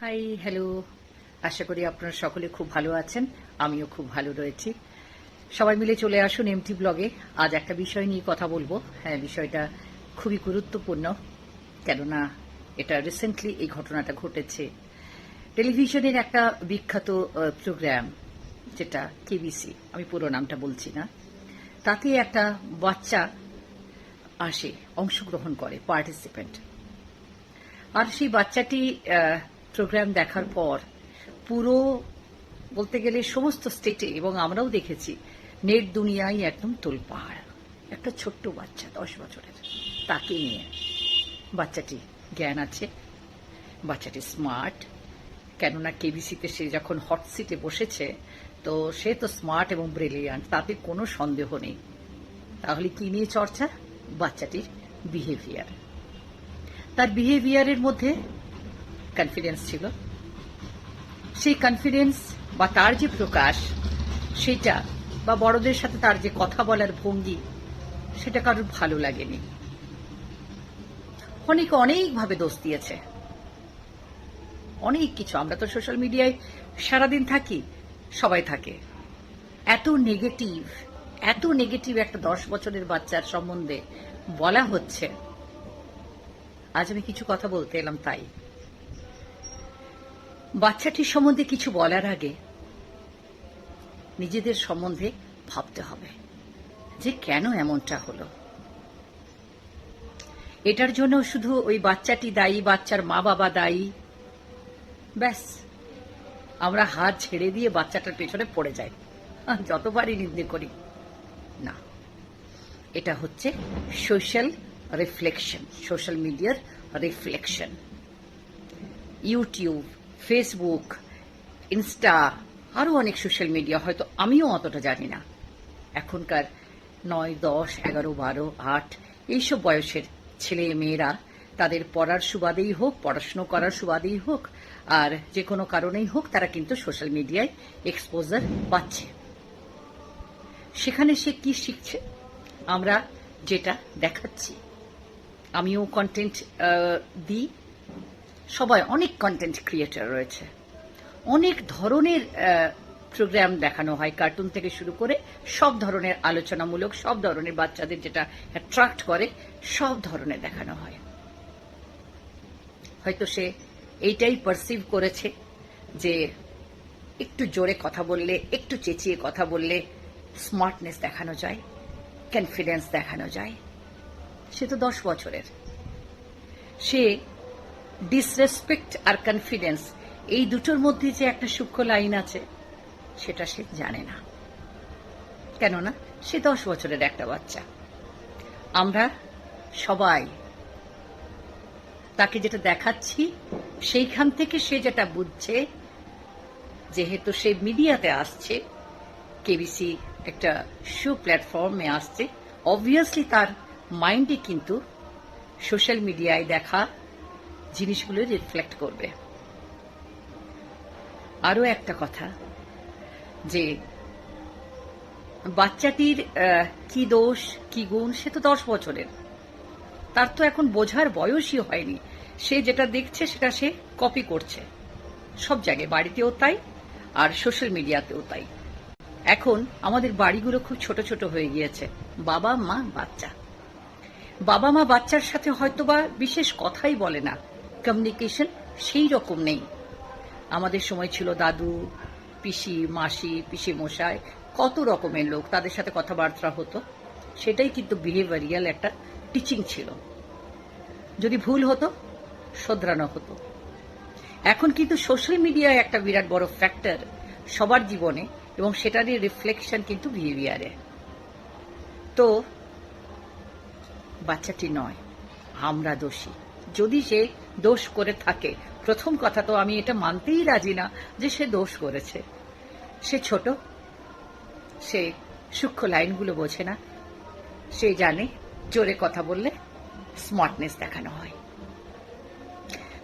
Hi hello আশা করি আপনারা সকলে খুব ভালো আছেন। আমিও খুব ভালো রয়েছি। সবাই মিলে চলে আসুন এমটি ব্লগে আজ একটা বিষয় নিয়ে কথা বলব। হ্যাঁ বিষয়টা খুবই গুরুত্বপূর্ণ, কেননা এটা রিসেন্টলি এই ঘটনাটা ঘটেছে। টেলিভিশনের একটা বিখ্যাত প্রোগ্রাম যেটা কেবিসি আমি পুরো নামটা বলছি না। তাতে একটা বাচ্চা আসে, অংশগ্রহণ করে পার্টিসিপেন্ট আর সেই বাচ্চাটি প্রোগ্রাম দেখার পর পুরো বলতে গেলে সমস্ত স্টেটে এবং আমরাও দেখেছি, নেট দুনিয়ায় একদম তোলপাহাড় একটা ছোট্ট বাচ্চা, দশ বছরের, তাকে নিয়ে বাচ্চাটি জ্ঞান আছে, বাচ্চাটি স্মার্ট কেননা কেবিসিতে সে যখন হট সিটে বসেছে, তো সে তো স্মার্ট এবং ব্রিলিয়ান্ট তাতে কোনো সন্দেহ নেই। তাহলে কি নিয়ে চর্চা? বাচ্চাটির বিহেভিয়ার তার বিহেভিয়ারের মধ্যে কনফিডেন্স ছিল। সেই কনফিডেন্স বা তার যে প্রকাশ, সেটা বা বড়দের সাথে তার যে কথা বলার ভঙ্গি, সেটা কারোর ভালো লাগেনি। অনেকে অনেকভাবে দোষ দিয়েছে। অনেক কিছু। আমরা তো সোশ্যাল মিডিয়ায় সারাদিন থাকি, সবাই থাকে। এত নেগেটিভ এত নেগেটিভ একটা দশ বছরের বাচ্চার সম্বন্ধে বলা হচ্ছে। আজ আমি কিছু কথা বলতে এলাম তাই। বাচ্চাটির সম্বন্ধে কিছু বলার আগে নিজেদের সম্বন্ধে ভাবতে হবে যে কেন এমনটা হলো। এটার জন্য শুধু ওই বাচ্চাটি দায়ী, বাচ্চার মা বাবা দায়ী। ব্যাস, আমরা হাত ছেড়ে দিয়ে বাচ্চাটার পেছনে পড়ে যাই। যতবারই নিন্দে করি, না। এটা হচ্ছে সোশ্যাল রিফ্লেকশন, সোশ্যাল মিডিয়ার রিফ্লেকশন। ইউটিউব ফেসবুক ইনস্টা আরও অনেক সোশ্যাল মিডিয়া হয়তো আমিও অতটা জানি না। এখনকার নয়, দশ, এগারো, বারো, আট, এইসব বয়সের ছেলে মেয়েরা, তাদের পড়ার সুবাদেই হোক, পড়াশুনো করার সুবাদেই হোক, আর যে কোনো কারণেই হোক, তারা কিন্তু সোশ্যাল মিডিয়ায় এক্সপোজার পাচ্ছে। সেখানে সে কি শিখছে? আমরা যেটা দেখাচ্ছি। আমিও কন্টেন্ট দিই। সবাই অনেক কন্টেন্ট ক্রিয়েটার রয়েছে। অনেক ধরনের প্রোগ্রাম দেখানো হয় কার্টুন থেকে শুরু করে সব ধরনের আলোচনামূলক, সব ধরনের বাচ্চাদের যেটা অ্যাট্রাক্ট করে, সব ধরনের দেখানো হয়। হয়তো সে এইটাই পারসিভ করেছে যে একটু জোরে কথা বললে, একটু চেঁচিয়ে কথা বললে স্মার্টনেস দেখানো যায় কনফিডেন্স দেখানো যায়। সে তো দশ বছরের। সে ডিসরেসপেক্ট আর কনফিডেন্স এই দুটোর মধ্যে যে একটা সূক্ষ্ম লাইন আছে, সেটা সে জানে না। কেননা, সে দশ বছরের একটা বাচ্চা। আমরা সবাই তাকে যেটা দেখাচ্ছি, সেইখান থেকে সে যেটা বুঝছে, যেহেতু সে মিডিয়াতে আসছে কেবিসি একটা শো প্ল্যাটফর্মে আসছে অবভিয়াসলি তার মাইন্ডে কিন্তু সোশ্যাল মিডিয়ায় দেখা জিনিসগুলো রিফ্লেক্ট করবে। আরও একটা কথা, যে বাচ্চাটির কি দোষ, কি গুণ, সে তো দশ বছরের। তার তো এখন বোঝার বয়সই হয়নি। সে যেটা দেখছে, সেটা সে কপি করছে। সব জায়গায়, বাড়িতেও তাই, আর সোশ্যাল মিডিয়াতেও তাই। এখন আমাদের বাড়িগুলো খুব ছোট ছোট হয়ে গিয়েছে। বাবা মা বাচ্চা। বাবা মা বাচ্চার সাথে হয়তোবা বিশেষ কথাই বলে না। কমিউনিকেশন সেই রকম নেই। আমাদের সময় ছিল দাদু, পিসি, মাসি, পিসি মশাই, কত রকমের লোক তাদের সাথে কথাবার্তা হতো। সেটাই কিন্তু বিহেভিয়ারিয়াল একটা টিচিং ছিল। যদি ভুল হতো, শোধরানো হতো। এখন কিন্তু সোশ্যাল মিডিয়ায় একটা বিরাট বড় ফ্যাক্টর সবার জীবনে এবং সেটারই রিফ্লেকশন কিন্তু বিহেভিয়ারে তো, বাচ্চাটি নয়, আমরা দোষী। যদি সে দোষ করে থাকে। প্রথম কথা তো আমি এটা মানতেই রাজি না যে সে দোষ করেছে। সে ছোট, সে সূক্ষ্ম লাইনগুলো বোঝে না। সে জানে, জোরে কথা বললে স্মার্টনেস দেখানো হয়।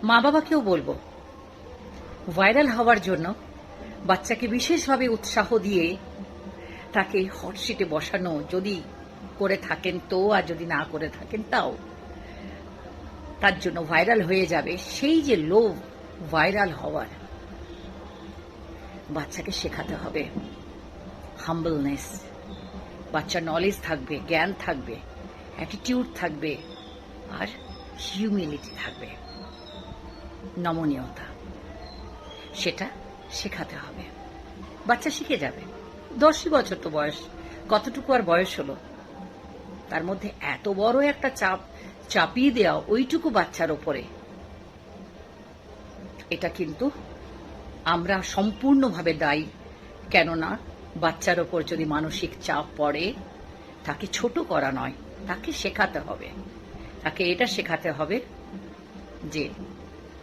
মা বাবাকেও বলব, ভাইরাল হওয়ার জন্য বাচ্চাকে বিশেষভাবে উৎসাহ দিয়ে তাকে হটশিটে বসানো, যদি করে থাকেন তো, আর যদি না করে থাকেন তাও। তার জন্য ভাইরাল হয়ে যাবে, সেই যে লোভ ভাইরাল হওয়ার। বাচ্চাকে শেখাতে হবে। হাম্বলনেস বাচ্চার নলেজ থাকবে, জ্ঞান থাকবে অ্যাটিটিউড থাকবে, আর হিউমিলিটি থাকবে। নমনীয়তা। সেটা শেখাতে হবে। বাচ্চা শিখে যাবে। দশই বছর তো বয়স। কতটুকু আর বয়স হলো? তার মধ্যে এত বড় একটা চাপ চাপিয়ে দেওয়া ওইটুকু বাচ্চার ওপরে। এটা কিন্তু আমরা সম্পূর্ণভাবে দায়ী, কেননা বাচ্চার ওপর যদি মানসিক চাপ পড়ে, তাকে ছোট করা নয়, তাকে শেখাতে হবে। তাকে এটা শেখাতে হবে যে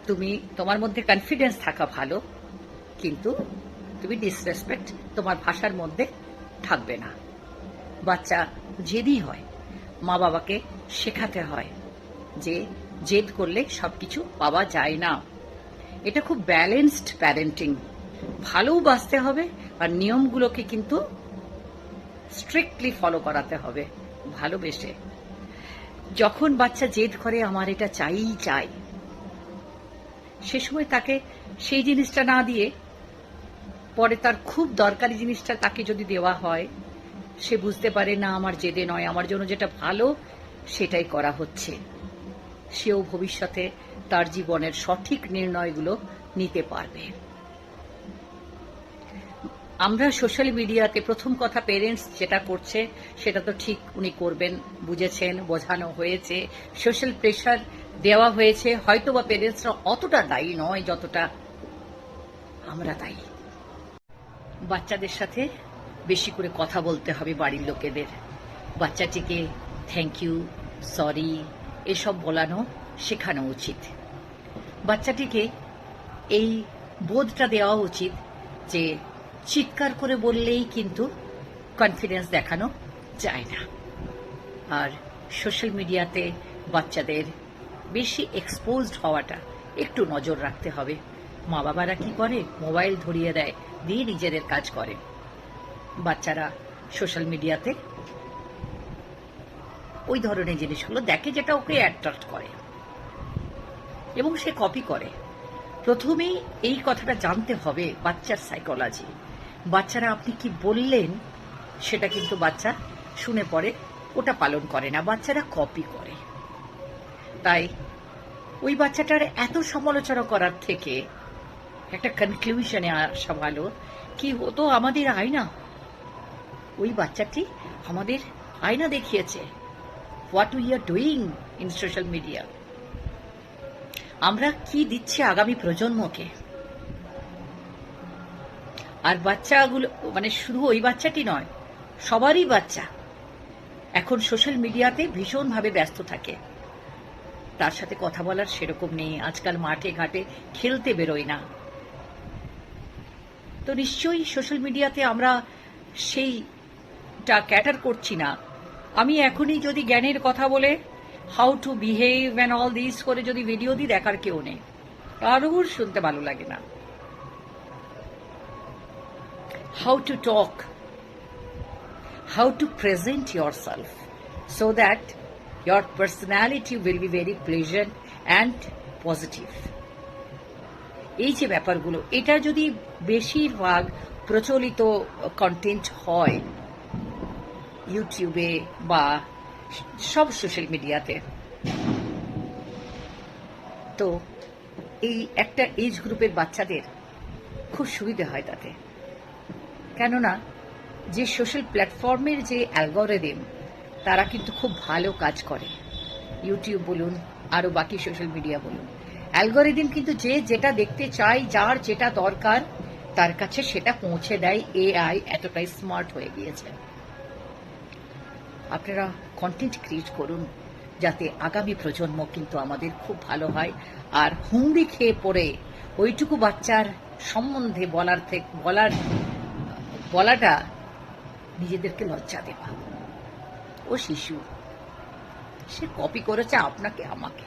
তুমি, তোমার মধ্যে কনফিডেন্স থাকা ভালো, কিন্তু তুমি ডিসরেসপেক্ট তোমার ভাষার মধ্যে থাকবে না। বাচ্চা জেদি হয় মা বাবাকে শেখাতে হয়। যে জেদ করলে সবকিছু পাওয়া যায় না। এটা খুব ব্যালেন্সড প্যারেন্টিং ভালোও বাঁচতে হবে আর নিয়মগুলোকে কিন্তু স্ট্রিক্টলি ফলো করাতে হবে, ভালোবেসে। যখন বাচ্চা জেদ করে, আমার এটা চাই চাই। সে সময় তাকে সেই জিনিসটা না দিয়ে, পরে তার খুব দরকারি জিনিসটা তাকে যদি দেওয়া হয়, সে বুঝতে পারে, না, আমার জেদে নয়, আমার জন্য যেটা ভালো, সেটাই করা হচ্ছে। সেও ভবিষ্যতে তার জীবনের সঠিক নির্ণয়গুলো নিতে পারবে। আমরা সোশ্যাল মিডিয়াতে প্রথম কথা পেরেন্টস যেটা করছে, সেটা তো ঠিক উনি করবেন, বুঝেছেন, বোঝানো হয়েছে। সোশ্যাল প্রেশার দেওয়া হয়েছে হয়তো বা পেরেন্টসরা অতটা দায়ী নয় যতটা আমরা দায়ী। বাচ্চাদের সাথে বেশি করে কথা বলতে হবে বাড়ির লোকেদের। বাচ্চাটিকে থ্যাংক ইউ, সরি এসব বলানো শেখানো উচিত। বাচ্চাটিকে এই বোধটা দেওয়া উচিত যে চিৎকার করে বললেই কিন্তু কনফিডেন্স দেখানো যায় না। আর সোশ্যাল মিডিয়াতে বাচ্চাদের বেশি এক্সপোজড হওয়াটা একটু নজর রাখতে হবে। মা বাবারা কি করে? মোবাইল ধরিয়ে দেয়, দিয়ে নিজেদের কাজ করে। বাচ্চারা সোশ্যাল মিডিয়াতে ওই ধরনের জিনিসগুলো দেখে যেটা ওকে অ্যাট্রাক্ট করে। এবং সে কপি করে। প্রথমেই এই কথাটা জানতে হবে বাচ্চার সাইকোলজি বাচ্চারা আপনি কি বললেন, সেটা কিন্তু বাচ্চা শুনে পড়ে ওটা পালন করে না, বাচ্চারা কপি করে। তাই ওই বাচ্চাটার এত সমালোচনা করার থেকে একটা কনক্লুশনে আসা ভালো কি হতো আমাদের আয়না? ওই বাচ্চাটি আমাদের আয়না দেখিয়েছে। What we are doing in social media আমরা কি দিচ্ছি আগামী প্রজন্মকে? আর বাচ্চাগুলো মানে শুধু ওই বাচ্চাটি নয়, সবারই বাচ্চা এখন সোশ্যাল মিডিয়াতে ভীষণভাবে ব্যস্ত থাকে। তার সাথে কথা বলার সেরকম নেই, আজকাল মাঠে ঘাটে খেলতে বেরোয় না। তো নিশ্চয়ই সোশ্যাল মিডিয়াতে আমরা সেইটা ক্যাটার করছি না। আমি এখনই যদি জ্ঞানের কথা বলে how to behave and all this করে যদি ভিডিও দিই, দেখার কেউ নেই কারোর শুনতে ভালো লাগে না how to talk how to present present self so that your personality will be very pleasant and positive. এই যে ব্যাপারগুলো, এটা যদি বেশিরভাগ প্রচলিত কন্টেন্ট হয় ইউটিউবে বা সব সোশ্যাল মিডিয়াতে। তো এই একটা এজ গ্রুপের বাচ্চাদের খুব সুবিধে হয় তাতে। কেননা, যে সোশ্যাল প্ল্যাটফর্মের যে অ্যালগোরিদম, তারা কিন্তু খুব ভালো কাজ করে। ইউটিউব বলুন আরও বাকি সোশ্যাল মিডিয়া বলুন। অ্যালগোরিদম কিন্তু যে যেটা দেখতে চায়, যার যেটা দরকার, তার কাছে সেটা পৌঁছে দেয়। এআই এতটাই স্মার্ট হয়ে গিয়েছে। আপনারা কন্টেন্ট ক্রিয়েট করুন, যাতে আগামী প্রজন্ম কিন্তু আমাদের খুব ভালো হয়। আর হুমড়ি খেয়ে পড়ে ওইটুকু বাচ্চার সম্বন্ধে বলার থেকে, বলার, বলাটা নিজেদেরকে লজ্জা দেওয়া। ও শিশু, সে কপি করেছে আপনাকে, আমাকে।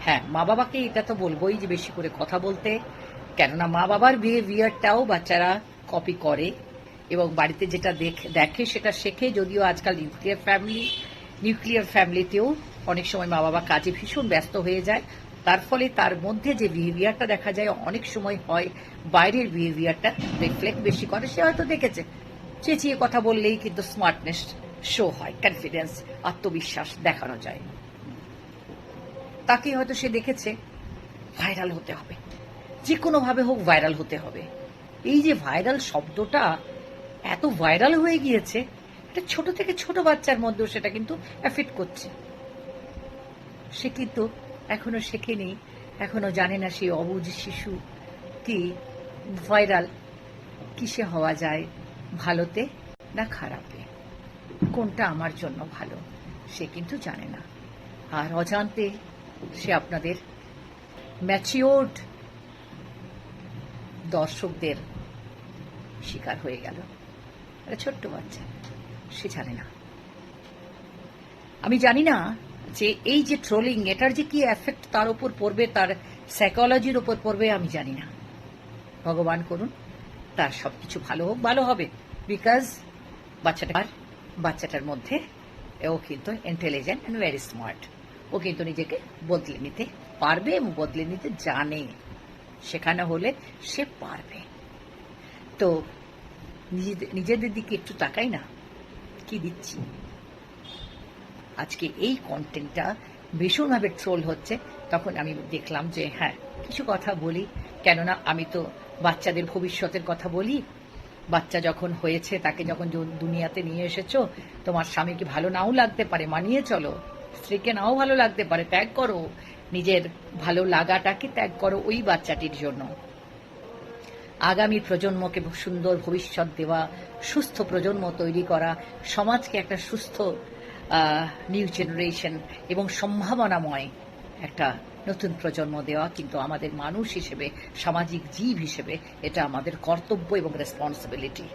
হ্যাঁ মা বাবাকে এটা তো বলবোই যে বেশি করে কথা বলতে। কেননা মা বাবার বিহেভিয়ারটাও বাচ্চারা কপি করে। এবং বাড়িতে যেটা দেখে সেটা শেখে। যদিও আজকাল নিউক্লিয়ার ফ্যামিলি নিউক্লিয়ার ফ্যামিলিতেও অনেক সময় মা বাবা কাজে ভীষণ ব্যস্ত হয়ে যায়। তার ফলে তার মধ্যে যে বিহেভিয়ারটা দেখা যায়, অনেক সময় হয় বাইরের বিহেভিয়ারটা রিফ্লেক্ট বেশি করে। সে হয়তো দেখেছে, চেঁচিয়ে কথা বললেই কিন্তু স্মার্টনেস শো হয় কনফিডেন্স আত্মবিশ্বাস দেখানো যায়। তাকে হয়তো সে দেখেছে ভাইরাল হতে হবে। যে কোনোভাবে হোক ভাইরাল হতে হবে। এই যে ভাইরাল শব্দটা এত ভাইরাল হয়ে গিয়েছে এটা ছোট থেকে ছোট বাচ্চার মধ্যেও সেটা কিন্তু এফেক্ট করছে। সে কিন্তু এখনও শেখেনি, এখনও জানে না সেই অবুঝ শিশু কি ভাইরাল কিসে হওয়া যায়, ভালোতে না খারাপে? কোনটা আমার জন্য ভালো, সে কিন্তু জানে না। আর অজান্তে সে আপনাদের ম্যাচিওর্ড দর্শকদের শিকার হয়ে গেল। একটা ছোট্ট বাচ্চা, সে জানে না। আমি জানি না যে এই যে ট্রোলিং এটার যে কি এফেক্ট তার উপর পড়বে, তার সাইকোলজির উপর পড়বে, আমি জানি না। ভগবান করুন, তার সবকিছু ভালো হোক, ভালো হবে। বিকজ বাচ্চাটার বাচ্চাটার মধ্যে ও কিন্তু ইন্টেলিজেন্ট অ্যান্ড ভেরি স্মার্ট ও কিন্তু নিজেকে বদলে নিতে পারবে এবং বদলে নিতে জানে। শেখানো হলে সে পারবে। তো নিজেদের নিজেদের দিকে একটু তাকাই না, কি দিচ্ছি? আজকে এই কন্টেন্টটা ভীষণভাবে ট্রোল হচ্ছে। তখন আমি দেখলাম যে হ্যাঁ কিছু কথা বলি, কেননা আমি তো বাচ্চাদের ভবিষ্যতের কথা বলি। বাচ্চা যখন হয়েছে, তাকে যখন দুনিয়াতে নিয়ে এসেছ, তোমার স্বামীকে ভালো নাও লাগতে পারে, মানিয়ে চলো। স্ত্রীকে নাও ভালো লাগতে পারে, ত্যাগ করো। নিজের ভালো লাগাটাকে ত্যাগ করো ওই বাচ্চাটির জন্য। আগামী প্রজন্মকে সুন্দর ভবিষ্যৎ দেওয়া, সুস্থ প্রজন্ম তৈরি করা, সমাজকে একটা সুস্থ নিউ জেনারেশন এবং সম্ভাবনাময় একটা নতুন প্রজন্ম দেওয়া কিন্তু আমাদের মানুষ হিসেবে, সামাজিক জীব হিসেবে এটা আমাদের কর্তব্য এবং রেসপন্সিবিলিটি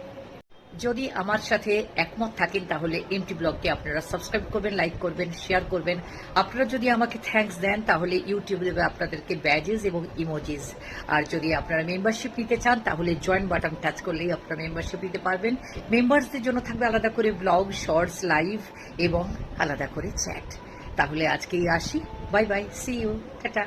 যদি আমার সাথে একমত থাকেন, তাহলে এমটি ব্লগকে আপনারা সাবস্ক্রাইব করবেন লাইক করবেন শেয়ার করবেন। আপনারা যদি আমাকে থ্যাঙ্কস দেন, তাহলে ইউটিউব দেবে আপনাদেরকে ব্যাজেস এবং ইমোজিস আর যদি আপনারা মেম্বারশিপ নিতে চান, তাহলে জয়েন বাটন টাচ করলেই আপনারা মেম্বারশিপ নিতে পারবেন। মেম্বারসদের জন্য থাকবে আলাদা করে ব্লগ শর্টস লাইভ এবং আলাদা করে চ্যাট তাহলে আজকেই আসি। Bye bye see you tata.